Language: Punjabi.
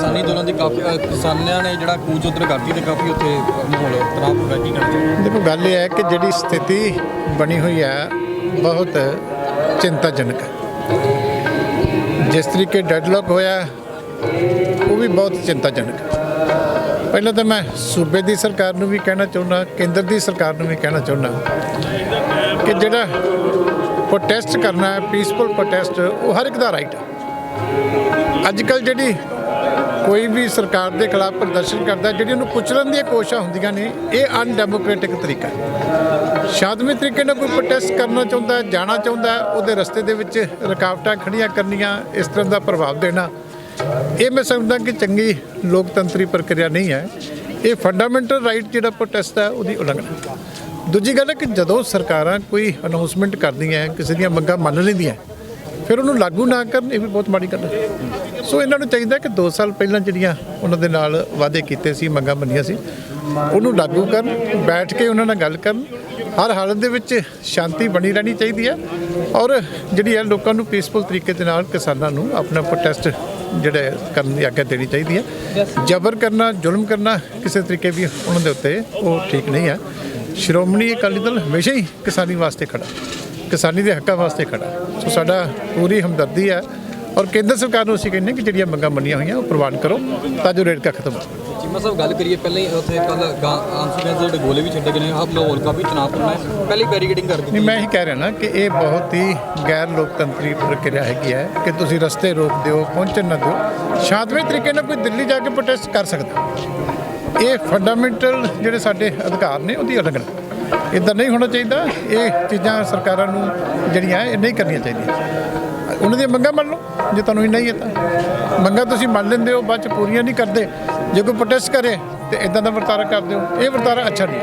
ਕਿਸਾਨੀ ਅੰਦੋਲਨ ਦੀ ਕਾਫੀ ਅ, ਕਿਸਾਨਾਂ ਨੇ ਜਿਹੜਾ ਕੂਚ ਉਧਰ ਕਰਤੀ ਤੇ ਕਾਫੀ ਉੱਥੇ ਮਾਹੌਲ ਤਣਾਅ ਪੂਰਾ ਕੀ ਕਰਨਾ ਚਾਹੁੰਦੇ ਦੇਖੋ ਗੱਲ ਇਹ ਹੈ ਕਿ ਜਿਹੜੀ ਸਥਿਤੀ ਬਣੀ ਹੋਈ ਹੈ ਬਹੁਤ ਚਿੰਤਾਜਨਕ ਹੈ। ਜਿਸ ਤਰੀਕੇ ਡੈਡਲੌਕ ਹੋਇਆ ਉਹ ਵੀ ਬਹੁਤ ਚਿੰਤਾਜਨਕ ਹੈ। ਪਹਿਲਾਂ ਤਾਂ ਮੈਂ ਸੂਬੇ ਦੀ ਸਰਕਾਰ ਨੂੰ ਵੀ ਕਹਿਣਾ ਚਾਹੁੰਦਾ ਕੇਂਦਰ ਦੀ ਸਰਕਾਰ ਨੂੰ ਵੀ ਕਹਿਣਾ ਚਾਹੁੰਦਾ ਕਿ ਜਿਹੜਾ ਪ੍ਰੋਟੈਸਟ ਕਰਨਾ ਹੈ ਪੀਸਫੁਲ ਪ੍ਰੋਟੈਸਟ ਉਹ ਹਰ ਇੱਕ ਦਾ ਰਾਈਟ ਹੈ। ਅੱਜ ਕੱਲ ਜਿਹੜੀ ਕੋਈ ਵੀ ਸਰਕਾਰ ਦੇ ਖਿਲਾਫ ਪ੍ਰਦਰਸ਼ਨ ਕਰਦਾ, ਜਿਹੜੀ ਉਹਨੂੰ ਕੁਚਲਣ ਦੀਆਂ ਕੋਸ਼ਿਸ਼ਾਂ ਹੁੰਦੀਆਂ ਨੇ, ਇਹ ਅਨਡੈਮੋਕ੍ਰੈਟਿਕ ਤਰੀਕਾ ਹੈ। ਤਰੀਕੇ ਨਾਲ ਕੋਈ ਪ੍ਰੋਟੈਸਟ ਕਰਨਾ ਚਾਹੁੰਦਾ, ਜਾਣਾ ਚਾਹੁੰਦਾ, ਉਹਦੇ ਰਸਤੇ ਦੇ ਵਿੱਚ ਰੁਕਾਵਟਾਂ ਖੜੀਆਂ ਕਰਨੀਆਂ, ਇਸ ਤਰ੍ਹਾਂ ਦਾ ਪ੍ਰਭਾਵ ਦੇਣਾ, ਇਹ ਮੈਂ ਸਮਝਦਾ ਕਿ ਚੰਗੀ ਲੋਕਤੰਤਰੀ ਪ੍ਰਕਿਰਿਆ ਨਹੀਂ ਹੈ। ਇਹ ਫੰਡਾਮੈਂਟਲ ਰਾਈਟ ਜਿਹੜਾ ਪ੍ਰੋਟੈਸਟ ਹੈ, ਉਹਦੀ ਉਲੰਘਣਾ ਦੂਜੀ ਗੱਲ ਹੈ ਕਿ ਜਦੋਂ ਸਰਕਾਰਾਂ ਕੋਈ ਅਨਾਉਂਸਮੈਂਟ ਕਰਦੀਆਂ ਕਿਸੇ ਦੀਆਂ ਮੰਗਾਂ ਮੰਨ ਲੈਂਦੀਆਂ ਫਿਰ ਉਹਨੂੰ ਲਾਗੂ ਨਾ ਕਰਨ, ਇਹ ਵੀ ਬਹੁਤ ਮਾੜੀ ਗੱਲ ਹੈ। ਸੋ ਇਹਨਾਂ ਨੂੰ ਚਾਹੀਦਾ ਕਿ 2 ਸਾਲ ਪਹਿਲਾਂ ਜਿਹੜੀਆਂ ਉਹਨਾਂ ਦੇ ਨਾਲ ਵਾਅਦੇ ਕੀਤੇ ਸੀ, ਮੰਗਾਂ ਮੰਨੀਆਂ ਸੀ, ਉਹਨੂੰ ਲਾਗੂ ਕਰਨ, ਬੈਠ ਕੇ ਉਹਨਾਂ ਨਾਲ ਗੱਲ ਕਰਨ। ਹਰ ਹਾਲਤ ਦੇ ਵਿੱਚ ਸ਼ਾਂਤੀ ਬਣੀ ਰਹਿਣੀ ਚਾਹੀਦੀ ਹੈ ਔਰ ਜਿਹੜੀ ਹੈ ਲੋਕਾਂ ਨੂੰ ਪੀਸਫੁਲ ਤਰੀਕੇ ਦੇ ਨਾਲ ਕਿਸਾਨਾਂ ਨੂੰ ਆਪਣਾ ਪ੍ਰੋਟੈਸਟ ਜਿਹੜੇ ਕਰਨ ਦੀ ਆਗਿਆ ਦੇਣੀ ਚਾਹੀਦੀ ਹੈ। ਜ਼ਬਰ ਕਰਨਾ, ਜ਼ੁਲਮ ਕਰਨਾ ਕਿਸੇ ਤਰੀਕੇ ਵੀ ਉਹਨਾਂ ਦੇ ਉੱਤੇ ਉਹ ਠੀਕ ਨਹੀਂ ਹੈ। ਸ਼੍ਰੋਮਣੀ ਅਕਾਲੀ ਦਲ ਹਮੇਸ਼ਾ ਹੀ ਕਿਸਾਨੀ ਵਾਸਤੇ ਖੜਾ। ਕਿਸਾਨੀ ਦੇ ਹੱਕਾਂ ਵਾਸਤੇ ਖੜਾ ਸੋ ਸਾਡਾ ਪੂਰੀ ਹਮਦਰਦੀ ਹੈ ਔਰ ਕੇਂਦਰ ਸਰਕਾਰ ਨੂੰ ਅਸੀਂ ਕਹਿੰਦੇ ਕਿ ਜਿਹੜੀਆਂ ਮੰਗਾਂ ਮੰਨੀਆਂ ਹੋਈਆਂ ਉਹ ਪ੍ਰਵਾਨ ਕਰੋ ਤਾਂ ਜੋ ਰੇਟ ਖਤਮ ਹੋ ਚੀਮਾ ਸਾਹਿਬ ਗੱਲ ਕਰੀਏ ਪਹਿਲਾਂ ਹੀ ਉੱਥੇ ਕੱਲ ਆਂਸੂਗੈਸ ਦੇ ਜਿਹੜੇ ਗੋਲੇ ਵੀ ਛੱਡੇ ਗਏ ਨੇ ਆਪ ਲਾਹੌਰ ਕਾਫੀ ਤਣਾਅਪੂਰਨ ਹੈ। ਪਹਿਲੀ ਬੈਰੀਕੇਡਿੰਗ ਕਰ ਦਿੱਤੀ ਨਹੀਂ ਮੈਂ ਇਹੀ ਕਹਿ ਰਿਹਾ ਨਾ ਕਿ ਇਹ ਬਹੁਤ ਹੀ ਗੈਰ ਲੋਕਤੰਤਰੀ ਪ੍ਰਕਿਰਿਆ ਹੈਗੀ ਹੈ ਕਿ ਤੁਸੀਂ ਰਸਤੇ ਰੋਕ ਦਿਓ ਪਹੁੰਚਣ ਨਾ ਦਿਓ। ਸ਼ਾਂਤਮਈ ਤਰੀਕੇ ਨਾਲ ਕੋਈ ਦਿੱਲੀ ਜਾ ਕੇ ਪ੍ਰੋਟੈਸਟ ਕਰ ਸਕਦਾ। ਇਹ ਫੰਡਾਮੈਂਟਲ ਜਿਹੜੇ ਸਾਡੇ ਅਧਿਕਾਰ ਨੇ ਉਹਦੀ ਉਲੰਘਣਾ। ਇਦਾਂ ਨਹੀਂ ਹੋਣਾ ਚਾਹੀਦਾ। ਇਹ ਚੀਜ਼ਾਂ ਸਰਕਾਰਾਂ ਨੂੰ ਜਿਹੜੀਆਂ ਇਹ ਨਹੀਂ ਕਰਨੀਆਂ ਚਾਹੀਦੀਆਂ। ਉਹਨਾਂ ਦੀਆਂ ਮੰਗਾਂ ਮੰਨ ਲਓ, ਜੇ ਤੁਹਾਨੂੰ ਇੰਨਾ ਹੀ ਹੈ ਤਾਂ। ਮੰਗਾਂ ਤੁਸੀਂ ਮੰਨ ਲੈਂਦੇ ਹੋ, ਬਾਅਦ ਚ ਪੂਰੀਆਂ ਨਹੀਂ ਕਰਦੇ। ਜੇ ਕੋਈ ਪ੍ਰੋਟੈਸਟ ਕਰੇ, ਤੇ ਇਦਾਂ ਦਾ ਵਰਤਾਰਾ ਕਰਦੇ ਹੋ ਇਹ ਵਰਤਾਰਾ ਅੱਛਾ ਨਹੀਂ